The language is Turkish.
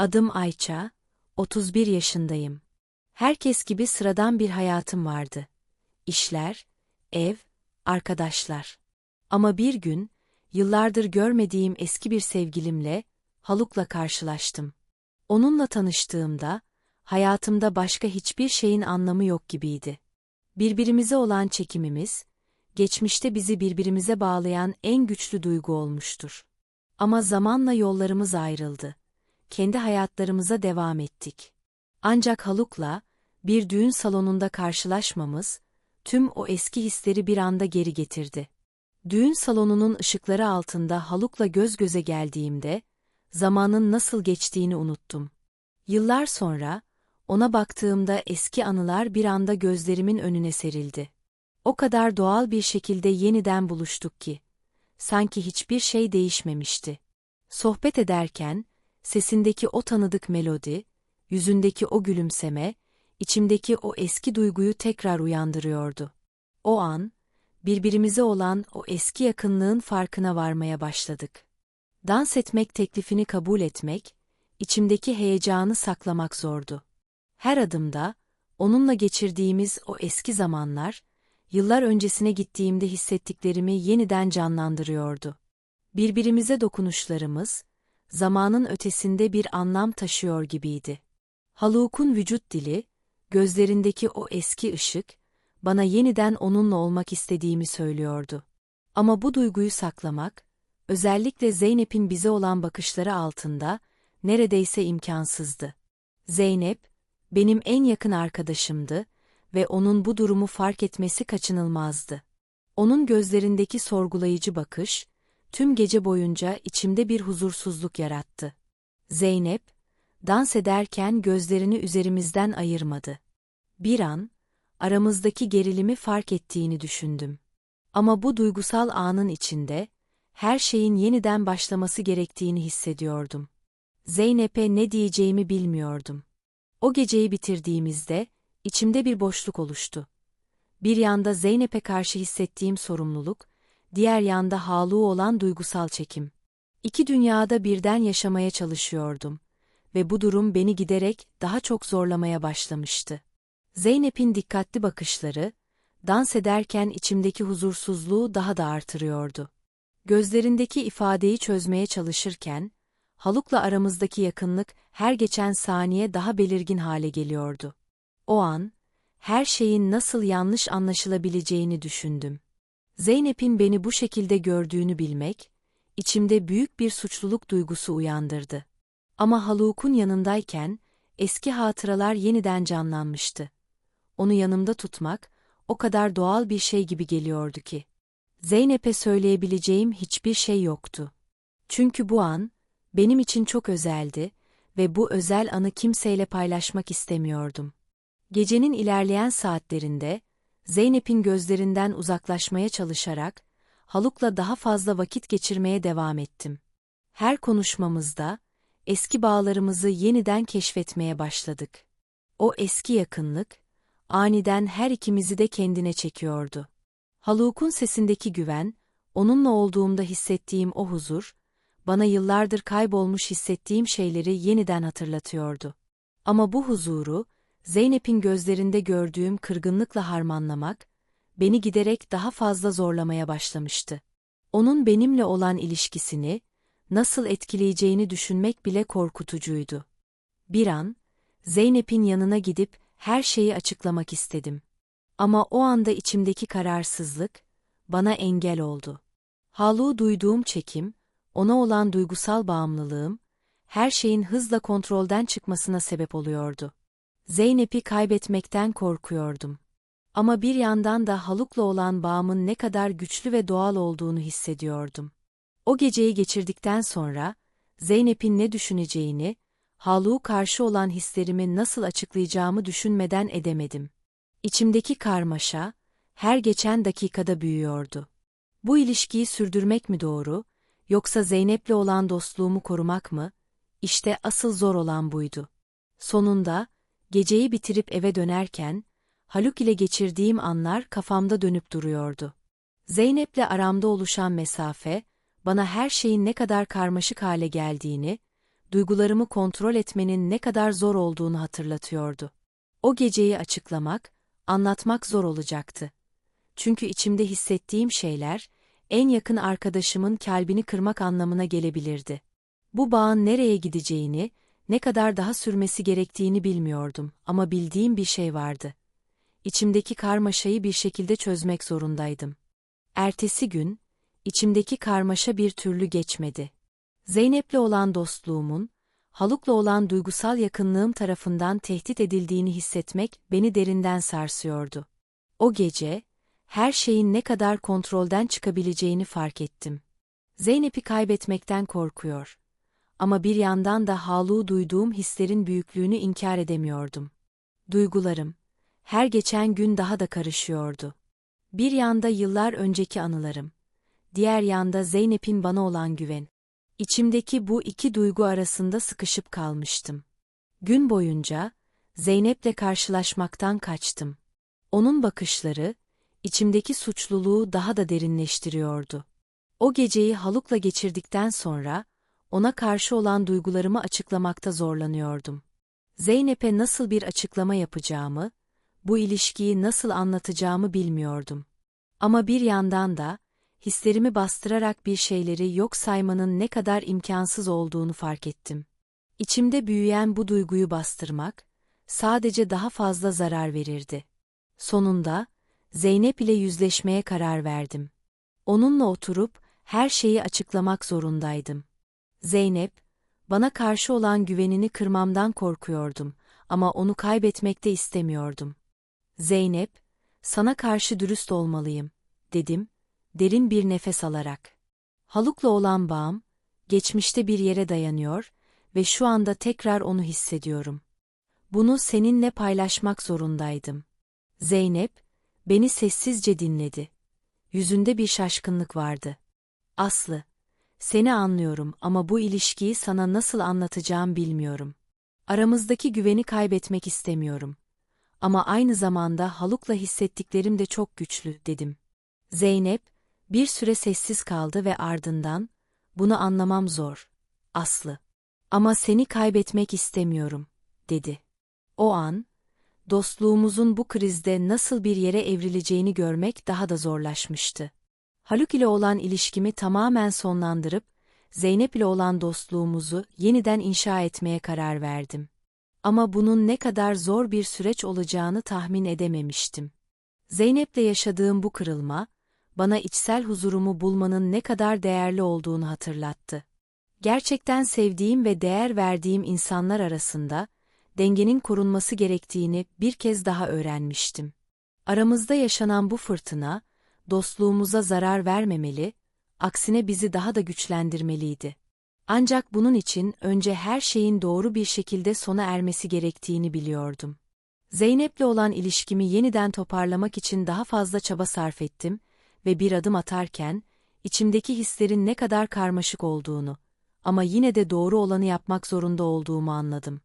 Adım Ayça, 31 yaşındayım. Herkes gibi sıradan bir hayatım vardı. İşler, ev, arkadaşlar. Ama bir gün, yıllardır görmediğim eski bir sevgilimle, Haluk'la karşılaştım. Onunla tanıştığımda, hayatımda başka hiçbir şeyin anlamı yok gibiydi. Birbirimize olan çekimimiz, geçmişte bizi birbirimize bağlayan en güçlü duygu olmuştur. Ama zamanla yollarımız ayrıldı. Kendi hayatlarımıza devam ettik. Ancak Haluk'la, bir düğün salonunda karşılaşmamız, tüm o eski hisleri bir anda geri getirdi. Düğün salonunun ışıkları altında Haluk'la göz göze geldiğimde, zamanın nasıl geçtiğini unuttum. Yıllar sonra, ona baktığımda eski anılar bir anda gözlerimin önüne serildi. O kadar doğal bir şekilde yeniden buluştuk ki, sanki hiçbir şey değişmemişti. Sohbet ederken, sesindeki o tanıdık melodi, yüzündeki o gülümseme, içimdeki o eski duyguyu tekrar uyandırıyordu. O an, birbirimize olan o eski yakınlığın farkına varmaya başladık. Dans etmek teklifini kabul etmek, içimdeki heyecanı saklamak zordu. Her adımda, onunla geçirdiğimiz o eski zamanlar, yıllar öncesine gittiğimde hissettiklerimi yeniden canlandırıyordu. Birbirimize dokunuşlarımız, zamanın ötesinde bir anlam taşıyor gibiydi. Haluk'un vücut dili, gözlerindeki o eski ışık, bana yeniden onunla olmak istediğimi söylüyordu. Ama bu duyguyu saklamak, özellikle Zeynep'in bize olan bakışları altında, neredeyse imkansızdı. Zeynep, benim en yakın arkadaşımdı ve onun bu durumu fark etmesi kaçınılmazdı. Onun gözlerindeki sorgulayıcı bakış, tüm gece boyunca içimde bir huzursuzluk yarattı. Zeynep, dans ederken gözlerini üzerimizden ayırmadı. Bir an, aramızdaki gerilimi fark ettiğini düşündüm. Ama bu duygusal anın içinde, her şeyin yeniden başlaması gerektiğini hissediyordum. Zeynep'e ne diyeceğimi bilmiyordum. O geceyi bitirdiğimizde, içimde bir boşluk oluştu. Bir yanda Zeynep'e karşı hissettiğim sorumluluk, diğer yanda Halu'u olan duygusal çekim. İki dünyada birden yaşamaya çalışıyordum ve bu durum beni giderek daha çok zorlamaya başlamıştı. Zeynep'in dikkatli bakışları, dans ederken içimdeki huzursuzluğu daha da artırıyordu. Gözlerindeki ifadeyi çözmeye çalışırken, Haluk'la aramızdaki yakınlık her geçen saniye daha belirgin hale geliyordu. O an, her şeyin nasıl yanlış anlaşılabileceğini düşündüm. Zeynep'in beni bu şekilde gördüğünü bilmek, içimde büyük bir suçluluk duygusu uyandırdı. Ama Haluk'un yanındayken, eski hatıralar yeniden canlanmıştı. Onu yanımda tutmak, o kadar doğal bir şey gibi geliyordu ki. Zeynep'e söyleyebileceğim hiçbir şey yoktu. Çünkü bu an, benim için çok özeldi ve bu özel anı kimseyle paylaşmak istemiyordum. Gecenin ilerleyen saatlerinde, Zeynep'in gözlerinden uzaklaşmaya çalışarak, Haluk'la daha fazla vakit geçirmeye devam ettim. Her konuşmamızda, eski bağlarımızı yeniden keşfetmeye başladık. O eski yakınlık, aniden her ikimizi de kendine çekiyordu. Haluk'un sesindeki güven, onunla olduğumda hissettiğim o huzur, bana yıllardır kaybolmuş hissettiğim şeyleri yeniden hatırlatıyordu. Ama bu huzuru, Zeynep'in gözlerinde gördüğüm kırgınlıkla harmanlamak, beni giderek daha fazla zorlamaya başlamıştı. Onun benimle olan ilişkisini, nasıl etkileyeceğini düşünmek bile korkutucuydu. Bir an, Zeynep'in yanına gidip her şeyi açıklamak istedim. Ama o anda içimdeki kararsızlık, bana engel oldu. Halu duyduğum çekim, ona olan duygusal bağımlılığım, her şeyin hızla kontrolden çıkmasına sebep oluyordu. Zeynep'i kaybetmekten korkuyordum. Ama bir yandan da Haluk'la olan bağımın ne kadar güçlü ve doğal olduğunu hissediyordum. O geceyi geçirdikten sonra, Zeynep'in ne düşüneceğini, Haluk'u karşı olan hislerimi nasıl açıklayacağımı düşünmeden edemedim. İçimdeki karmaşa, her geçen dakikada büyüyordu. Bu ilişkiyi sürdürmek mi doğru, yoksa Zeynep'le olan dostluğumu korumak mı? İşte asıl zor olan buydu. Sonunda, geceyi bitirip eve dönerken, Haluk ile geçirdiğim anlar kafamda dönüp duruyordu. Zeynep'le aramda oluşan mesafe, bana her şeyin ne kadar karmaşık hale geldiğini, duygularımı kontrol etmenin ne kadar zor olduğunu hatırlatıyordu. O geceyi açıklamak, anlatmak zor olacaktı. Çünkü içimde hissettiğim şeyler, en yakın arkadaşımın kalbini kırmak anlamına gelebilirdi. Bu bağın nereye gideceğini, ne kadar daha sürmesi gerektiğini bilmiyordum ama bildiğim bir şey vardı. İçimdeki karmaşayı bir şekilde çözmek zorundaydım. Ertesi gün, içimdeki karmaşa bir türlü geçmedi. Zeynep'le olan dostluğumun, Haluk'la olan duygusal yakınlığım tarafından tehdit edildiğini hissetmek beni derinden sarsıyordu. O gece, her şeyin ne kadar kontrolden çıkabileceğini fark ettim. Zeynep'i kaybetmekten korkuyor. Ama bir yandan da Haluk'u duyduğum hislerin büyüklüğünü inkar edemiyordum. Duygularım, her geçen gün daha da karışıyordu. Bir yanda yıllar önceki anılarım, diğer yanda Zeynep'in bana olan güven. İçimdeki bu iki duygu arasında sıkışıp kalmıştım. Gün boyunca Zeynep'le karşılaşmaktan kaçtım. Onun bakışları, içimdeki suçluluğu daha da derinleştiriyordu. O geceyi Haluk'la geçirdikten sonra, ona karşı olan duygularımı açıklamakta zorlanıyordum. Zeynep'e nasıl bir açıklama yapacağımı, bu ilişkiyi nasıl anlatacağımı bilmiyordum. Ama bir yandan da, hislerimi bastırarak bir şeyleri yok saymanın ne kadar imkansız olduğunu fark ettim. İçimde büyüyen bu duyguyu bastırmak, sadece daha fazla zarar verirdi. Sonunda, Zeynep ile yüzleşmeye karar verdim. Onunla oturup, her şeyi açıklamak zorundaydım. Zeynep, bana karşı olan güvenini kırmamdan korkuyordum ama onu kaybetmek de istemiyordum. Zeynep, sana karşı dürüst olmalıyım, dedim, derin bir nefes alarak. Haluk'la olan bağım, geçmişte bir yere dayanıyor ve şu anda tekrar onu hissediyorum. Bunu seninle paylaşmak zorundaydım. Zeynep, beni sessizce dinledi. Yüzünde bir şaşkınlık vardı. Aslı, seni anlıyorum ama bu ilişkiyi sana nasıl anlatacağım bilmiyorum. Aramızdaki güveni kaybetmek istemiyorum. Ama aynı zamanda Haluk'la hissettiklerim de çok güçlü, dedim. Zeynep, bir süre sessiz kaldı ve ardından, bunu anlamam zor, Aslı. Ama seni kaybetmek istemiyorum, dedi. O an, dostluğumuzun bu krizde nasıl bir yere evrileceğini görmek daha da zorlaşmıştı. Haluk ile olan ilişkimi tamamen sonlandırıp, Zeynep ile olan dostluğumuzu yeniden inşa etmeye karar verdim. Ama bunun ne kadar zor bir süreç olacağını tahmin edememiştim. Zeynep'le yaşadığım bu kırılma, bana içsel huzurumu bulmanın ne kadar değerli olduğunu hatırlattı. Gerçekten sevdiğim ve değer verdiğim insanlar arasında, dengenin korunması gerektiğini bir kez daha öğrenmiştim. Aramızda yaşanan bu fırtına, dostluğumuza zarar vermemeli, aksine bizi daha da güçlendirmeliydi. Ancak bunun için önce her şeyin doğru bir şekilde sona ermesi gerektiğini biliyordum. Zeynep'le olan ilişkimi yeniden toparlamak için daha fazla çaba sarf ettim ve bir adım atarken, içimdeki hislerin ne kadar karmaşık olduğunu ama yine de doğru olanı yapmak zorunda olduğumu anladım.